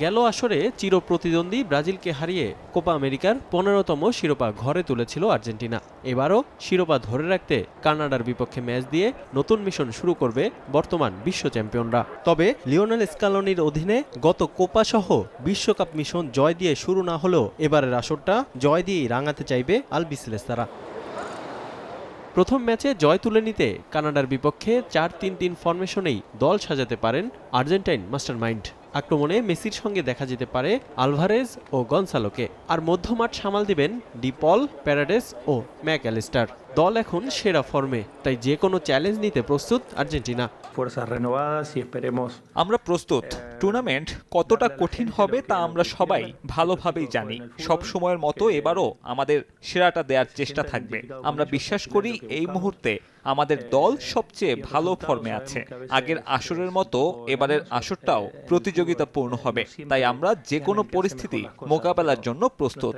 গেল আসরে চির প্রতিদ্বন্দ্বী ব্রাজিলকে হারিয়ে কোপা আমেরিকার পনেরোতম শিরোপা ঘরে তুলেছিল আর্জেন্টিনা। এবারও শিরোপা ধরে রাখতে কানাডার বিপক্ষে ম্যাচ দিয়ে নতুন মিশন শুরু করবে বর্তমান বিশ্ব চ্যাম্পিয়নরা। তবে লিওনেল স্কালনির অধীনে গত কোপা সহ বিশ্বকাপ মিশন জয় দিয়ে শুরু না হলেও এবারের আসরটা জয় দিয়েই রাঙাতে চাইবে আলবিসেলেস্তারা। প্রথম ম্যাচে জয় তুলে নিতে কানাডার বিপক্ষে চার তিন তিন ফরমেশনেই দল সাজাতে পারেন আর্জেন্টাইন মাস্টারমাইন্ড। আক্রমণে মেসির সঙ্গে দেখা যেতে পারে আলভারেজ ও গনসালোকে। আর মধ্যমাঠ সামাল দিবেন ডিপল প্যারাডেস ও ম্যাক অ্যালিস্টার দল এখন সেরা ফর্মে তাই যে কোনো চ্যালেঞ্জ নিতে প্রস্তুত আর্জেন্টিনা। আমরা প্রস্তুত। টুর্নামেন্ট কতটা কঠিন হবে তা আমরা সবাই ভালোভাবেই জানি। সব সময়ের মতো এবারও আমাদের সেরাটা দেওয়ার চেষ্টা থাকবে। আমরা বিশ্বাস করি এই মুহূর্তে আমাদের দল সবচেয়ে ভালো ফর্মে আছে। আগের আসরের মতো এবারের আসরটাও প্রতিযোগিতাপূর্ণ হবে। তাই আমরা যে কোনো পরিস্থিতি মোকাবেলার জন্য প্রস্তুত।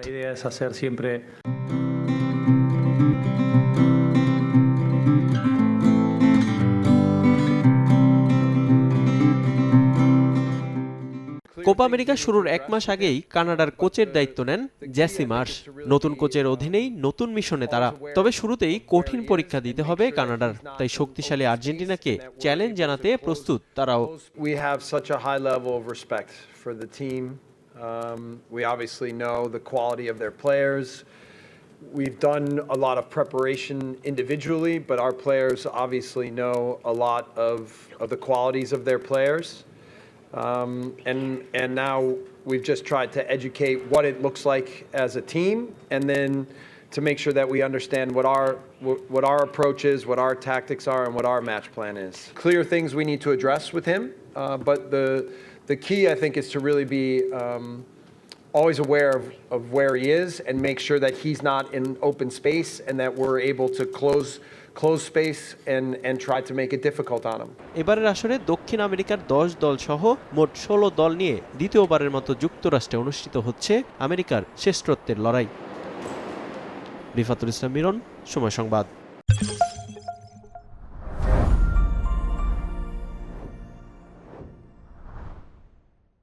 কোপা আমেরিকা শুরুর এক মাস আগেই কানাডার কোচের দায়িত্ব নেন জ্যাসি মার্শ নতুন কোচের অধীনেই নতুন মিশনে তারা তবে শুরুতেই কঠিন পরীক্ষা দিতে হবে কানাডার তাই শক্তিশালী আর্জেন্টিনাকে চ্যালেঞ্জ জানাতে প্রস্তুত তারাও We have such a high level of respect for the team. Um, we obviously know the quality of their. We've done a lot of preparation individually, but our players obviously know a lot of, of the qualities of their players. Um, and, and now we've just tried to educate what it looks like as a team and then to make sure that we understand what our what our approach is, what our tactics are, and what our match plan is. Clear things we need to address with him, uh, but the the key I think is to really be um, always aware of, of where he is and make sure that he's not in open space and that we're able to close close space and and try to make it difficult on him. এবারের আসরে দক্ষিণ আমেরিকার দশ দল সহ মোট ষোলো দল নিয়ে দ্বিতীয়বারের মতো যুক্তরাষ্ট্রে অনুষ্ঠিত হচ্ছে আমেরিকার শ্রেষ্ঠত্বের লড়াই রিফাতুল ইসলাম মিরন সময় সংবাদ